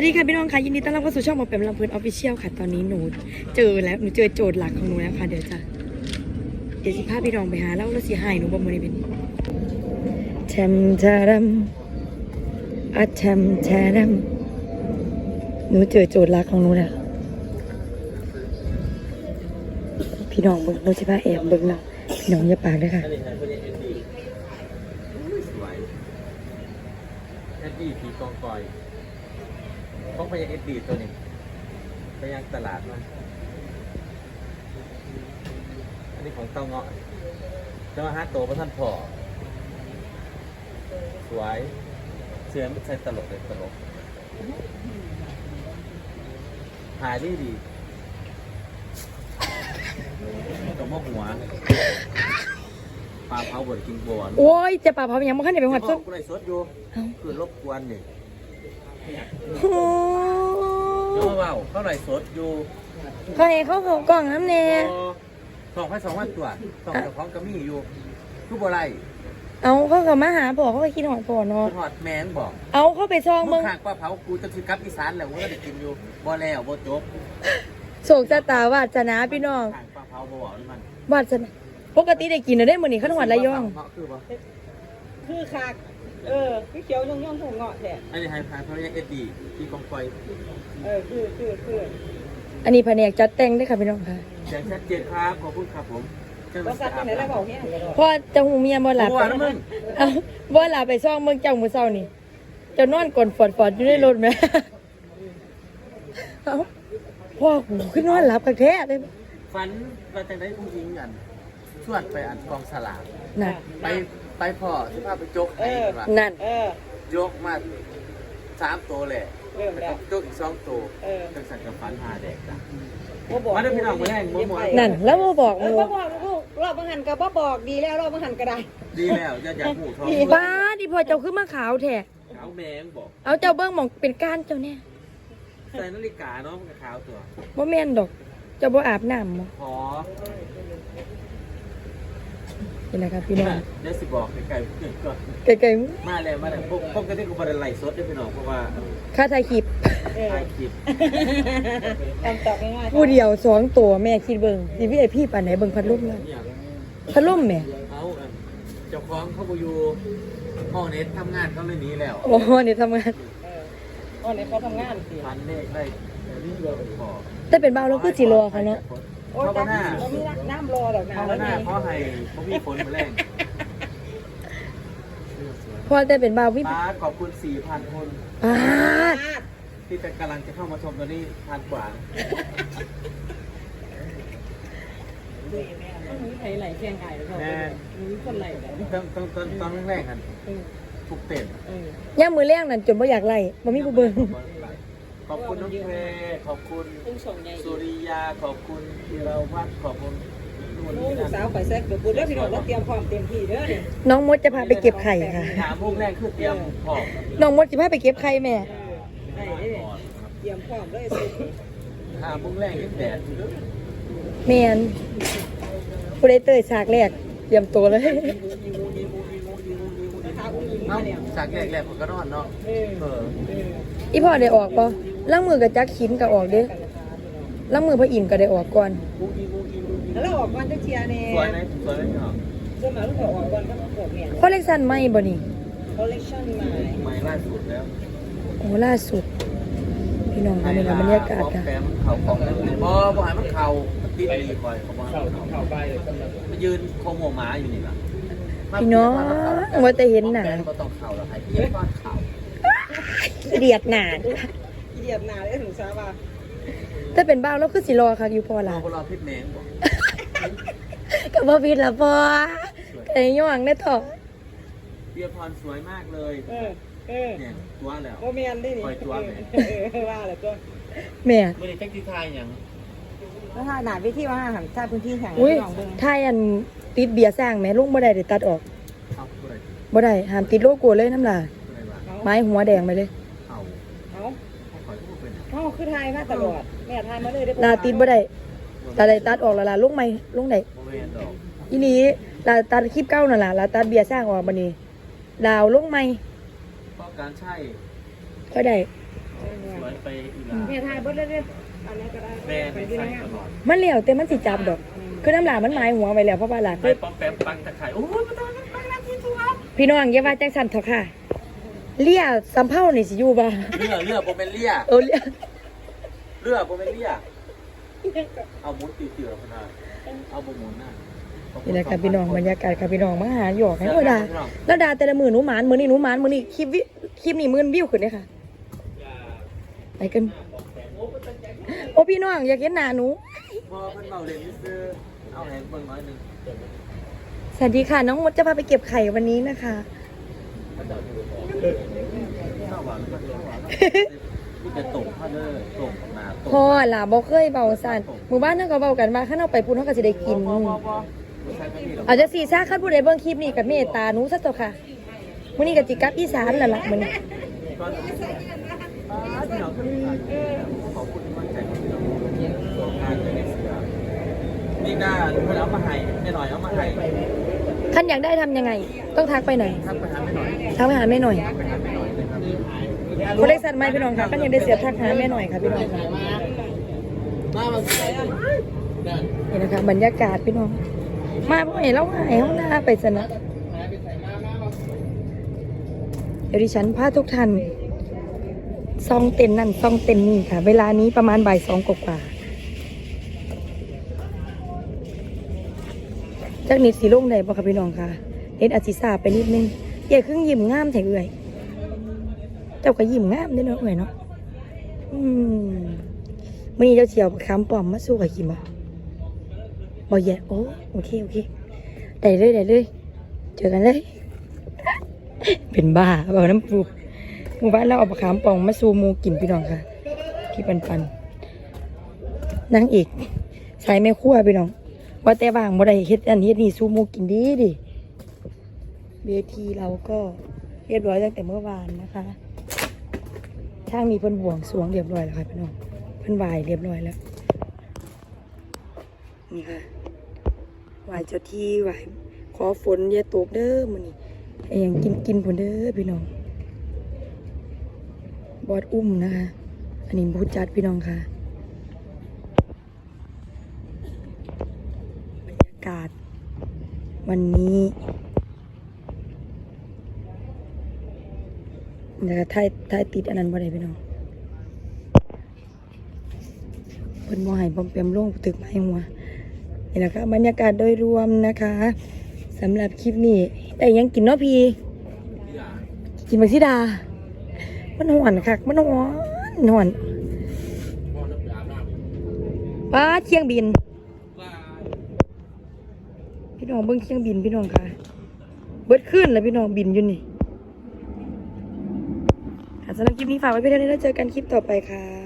วัสดีค่ะพี่น้องค่ะยินดีต้อนรับเข้าสู่ช่องหมอเป็มลำเพลินออฟฟิเชียลค่ะตอนนี้หนูเจอแล้วหนูเจอโจทย์หลักของหนูแล้วค่ะเดี๋ยวจะเดี๋ยวสิพาพี่น้องไปหาแล้วแล้วสิหายหนูบ่มาในเป็นแชมชาดัมอะแชมชาดัมหนูเจอโจทย์หลักของหนูแล้วพี่น้องเบิ่งหนูสิพาแอบเบิ่งเนาะพี่น้องอย่าปากด้อค่ะอันนี้ใครคนนี้เอ็นดีสวยเอ็นดีผีกองกอย ต้องไปยังเอ็นดีตัวนี้ไปยังตลาดมาอันนี้ของเต้าเงาะจะมาหาโตพระท่านพ่อสวยเสื้อไม่ใช่ตลกเลยตลกหายดีดีกับมกหัวปลาเผาบดกินบัวโอ้ยจะป่าเผายังบ่คันได้ไปหอดส้ส้มมกูเลยสดอยู่เอ้าคือรบกวนนี่ โอ้เยอะเปล่าเท่าไหร่สดอยู่เขาให้เขาเขากล่องน้ำแน่สองพันสองพันตัวสองเจ้าของก็มีอยู่ทุกบ่ไรเอาเขาก็มาหาพ่อเขาก็คิดหอดพ่อเนาะคุณหอดแมงบอกเอาเขาไปซองมึมึงงข้างป้าเผากูจะถือกลับอีสานแล้วกูก็ได้กินอยู่บ่แล้วบ่จบโศกชะตาวาสนาพี่น้องข้างป้าเผาบ่บอกนี่มันวาสนาปกติได้กินได้มื้อนี้ขันหวัดระยองเพราะคือบ่คือคัก เออพี่เขียวย่องย่องถูกเงาะแท้อันนี้ไฮพายเพราะยังเอ็ดดีที่กองไฟเออคือคือคืออันนี้แผนกจัดแต่งเด้วยค่ะพี่น้องค่ะแจ้งชัดเจนครับขอบคุณครับผมเจ้าหบน้าริษัทที่เป็นไหนแล้วบอกเนี่ยพ่อเจะหูเมียบ่หลับตัวนะมึงเอาบ่หลับไปซองเมืองเจ้ามื้อเช้านี่เจะนอนกลนฝอดๆอยู่ในรถแหมเอ้าพ่อกูขึ้นนอนหลับกักแท้เลยฝันว่าจังได้ผู้หญิงกันชวนไปอันกองสลากน่ะไป ไปพ่อที่พาไปจกให้ว่านั่น เออ ยกมาสามตัวแหละเริ่มแล้วแล้ก็วจกอีกสองตัวเออจังสันกับฟันหาแดกจ้ะ บ่บอกมาเด้อพี่น้องมื้อแรกมื้อหมดนั่น แล้วบ่บอกเอหอมูบ่บอกลูกรอบบังหันก็บ่บอกดีแล้วรอบบังหันก็ได้ ดีแล้วจะอยากหูทองบ้าดิพ่อเจ้าขึ้นมาขาวแท้ขาวแมงบอกเอาเจ้าเบิ่งหมองเป็นก้านเจ้าแน่ใส่นาฬิกาเนาะมันก็ขาวตัวบ่แม่นดอก เจ้าบ่อาบน้ำบ่ขอ นี่แหละครับพี่น้องเดี๋ยวสิบอกไกลๆเกินก่อนไกลมาแล้วมาแล้วพวกพวกก็ได้กูบ่ได้ไล่สดเด้อพี่น้องเพราะว่าๆค่าถ่ายคลิปเออถ่ายคลิปคำตอบง่ายๆผู้เดียวสองตัวแม่คิดเบิ่งนี่พี่ไอพี่ปานไหนเบิ่งพัดลมเลยอย่างพัดลมแม่เอาอันเจ้าของเขาบ่อยู่ห้องเน็ตทำงานเขาเลยหนีแล้วโอ้โหนี่ทำงานเออวันนี้เขาทำงานสิฟันเลขได้นี่เลยพอแต่เป็นบ้าวแล้วคือสิรอเขาเนาะโอ้ยเขาจัก็งหน้าบ่มีน้ำ รอดอกนะเขาแล้ก็วหน้านี่เพราะให้เขามีฝนมาแรงพอแต่เป็นบ้าวพี่ป้าขอบคุณ 4,000 คนปาดที่จะกำลังจะเข้ามาชมตอนนี้พันกว่ามีใครไหลแข่งไก่หรือเปล่ามีคนไหลแบบตอนตอนตอนตอนแรกๆกันทุกเต้นเออย่ามมือแรงนั่นจนบ่อยากไล่บ่มีผู้เบิ่งขอบคุณน้องเพลขอบคุณซึ่งส่งใหญ่สุริยา ขอบคุณธีรวัฒน์ขอบคุณนู่น ลูนี่กสานั่วนข่อยแซกเดี๋ยวบุญแล้วพี่น้องเราเตรียมพร้อมเต็มที่เด้อเนี่ยน้องมดจะพาไปเก็บไข่ค่ะถามมุกแรกคือเตรียมของน้องมดจะพาไปเก็บไข่แม่ ได้เด้เตรียมพร้อมเลยสิถามมุกแรกยังแดดอยู่แม่นผู้ใดเตยฉากแรกเตรียมตัวเลย นะคะอุ้งอิงเอ้ามาเนี่ยจากแรกๆผมก็นอนเนาะเออเออเอออีพ่อได้ออกบ่ล้างมือกับจักขินก็ออกเด้ล้างมือพระอินทร์ก็ได้ออกก่อน แล้วเราออกก่อนจะเชียร์เนี่ยสวยไหมสวยไหมพี่น้องเสื้อหมาลูกออกก่อนก็ต้องปวดเนี่ยคอลเลกชันใหม่บ่นี่คอลเลคชั่นใหม่ใหม่ล่าสุดแล้วโอ้ล่าสุด พี่น้องค่ะนี่ละบรรยากาศของค่ะแปมเขาของนั่นเลยบ่บ่ให้มันเข่ามันติดดีคอยเขาบ่ให้มันเข่ามายืนโคงหัวหมาอยู่นี่ล่ะพี่น้องว่าแต่เห็นหนาแปมบ่ต้องเข่าแล้วให้พี่ก้อนเข่าเดียดหนาอีเดียบหนาเลยถึงซาบาถ้าเป็นบ้าวแล้วคือสิรอค่ะอยู่พอเราล่ะบ่รอพิษแมงบ่ ก็บ่ผิดละพ่อไอ้ย่องได้ต่อเบียร์พรสวยมากเลยเออเออเนี่ยตัวแล้วโมเมนได้นี่ปล่อยตัวไหนเออว่าแล้วก็แม่ไม่ได้แท็กซี่ทายหยังถ้าหนาไปที่ว่าหันถ้าพื้นที่แข่งอุ้ยลองเบิ่งถ้าอันติดเบียร์สร้างแม่ลุงบ่ได้ได้ตัดออกเอาบ่ได้บ่ได้ห้ามติดโลโก้เลยน้ำลายบ่ได้ว่าเอาไม้หัวแดงไปเลยเอาเอาเอาคอยพูดเป็นเอาคือทายมาตลอดแม่ทายมาเลยได้ลาติดบ่ได้ลาได้ตัดออกแล้วล่ะลุงไหมลุงได้บ่แม่นด อกอีนี้ลาตัดคลิปเก้านั่นล่ะลาตัดเบียร์สร้างออกบัดนี้ดาวลุงไหมเพราะการใช่ก็ได้สวยไปอีลาแม่ทายเบิดเลยเด้ออันนั้นก็ได้แม่ไม่ใส่ตลอดมันเหลียวแต่มันสิจับดอก คือน้ำหลามันหมายหัวไว้แล้วเพราะว่าหลาไปคือป้อมแปมปังตะไคร้โอ้ยมาตอนนั้นปังน้ำที่ตัวพี่น้องอย่าว่าจังสันเถอะค่ะ เลี่ยสัมเภานี่สิอยู่บ่เลือเลือโบเมนเลียเออเลี่ยเลือโบเมนเลียเอามุดตีเสือพนา เอาโบหมุนน่ะนี่แหละค่ะพี่น้องบรรยากาศค่ะพี่น้องมาหาหยอกให้เราด่าแล้วด่าแต่ละมือหนูหมานมือนี้หนูหมานมือนี้คลิปวิคลิปนี้หมื่นวิวขึ้นเลยค่ะไปกันโอ้พี่น้องอยากเห็นหน้าหนูพอเพิ่นเมาเลยนี่ซื้อเอาแหงเบิ่งน้อยหนึงสวัสดีค่ะ น้องมดจะพาไปเก็บไข่วันนี้นะคะ ข้าวหวานมันข้าวหวานนี่จะตกข้าวเด้อตกมาตกพ่อล่ะบ่เคยเบาสั่นหมู่บ้านนั่นก็เบากันว่าข้าเอาไปปุ่นเขาก็สิได้กินพอพอพอใช้ไม่มีหรอกอาจจะสีซ่าคันผู้ใดเบิ่งคลิปนี้กับเมตตาหนูซะเจ้าค่ะมื้อนี้ก็จิกลับอีสานแล้วล่ะมื้อนี้ก็อ่าที่เราขึ้นมาขอบคุณที่มั่นใจของเราสองงานจะได้เสือนี่น่าเพิ่นเอามาให้แม่หน่อยเอามาให้คันอยากได้ทำยังไง ต้องทักไปหน่อยทักไปหาแม่หน่อยทักไปหาแม่หน่อยไปหาแม่หน่อยเลยครับ คนเล็กสัตว์ไม้พี่น้องค่ะคันอยากได้เสียทักหาแม่หน่อยค่ะพี่น้องค่ะมามาใส่นี่นะคะบรรยากาศพี่น้อง มาพ่อเห็นแล้วหายห้องหน้าไปซะนะเดี๋ยวดิฉันพาทุกท่านซองเต็นนั่นซองเต็นนี่ค่ะ เวลานี้ประมาณบ่ายสองกว่าๆจากนิดสีลงได้บ่ค่ะพี่น้องค่ะเน็ตอาจิสาไปนิดนึงเย่ครึ่งยิ้มงามแท้เอื่อย เจ้าก็ยิ้มงามด้อเนาะเอื่อยเนาะอืมมื่อนี้เจ้าเฉียวคำปอมมาสู้กับกิมบ่บ่แย่โอ้โอเคโอเคได้เลยได้เลยเจอกันเลย เป็นบ้าเบาน้ำปูหมู่บ้านเราเอาปลาขามปองมาซูหมูกินพี่น้องค่ะพี่ปันปันนางเอกสายแม่ครัวพี่น้อง ว่าแต่ว่างบ่ได้เฮ็ดอันเฮ็ดนี่ซูหมูกินดีดิเวทีเราก็เรียบร้อยตั้งแต่เมื่อวานนะคะ ทางนี้เพิ่นบวงสวงเรียบร้อยแล้วค่ะพี่น้องเพิ่นไหวายเรียบร้อยแล้วนี่ค่ะไหวายเจ้าที่ไหวายขอฝนอย่าตกเด้อมื้อนี้ไอ้ยังกินกินผลเด้อพี่น้องบอดอุ้มนะคะ อันนี้พูดจัดพี่น้องค่ะบรรยากาศวันนี้ เดี๋ยวถ่ายถ่ายติดอันนั้นบ่ได้พี่น้องเพิ่นบ่ให้บอมเปียมลงตึกไม้หัวนี่แหละค่ะบรรยากาศโดยรวมนะคะสำหรับคลิปนี้แต่ยังกินเนาะพี่ กินมาสิดา มันหวนคักมันหวนหวนป้าเชียงบิน พี่น้องเบิ้งเชียงบินพี่น้องค่ะ เบิดขึ้นแล้วพี่น้องบินอยู่นี่ สำหรับคลิปนี้ฝากไว้เพียงเท่านี้แล้วเจอกันคลิปต่อไปค่ะ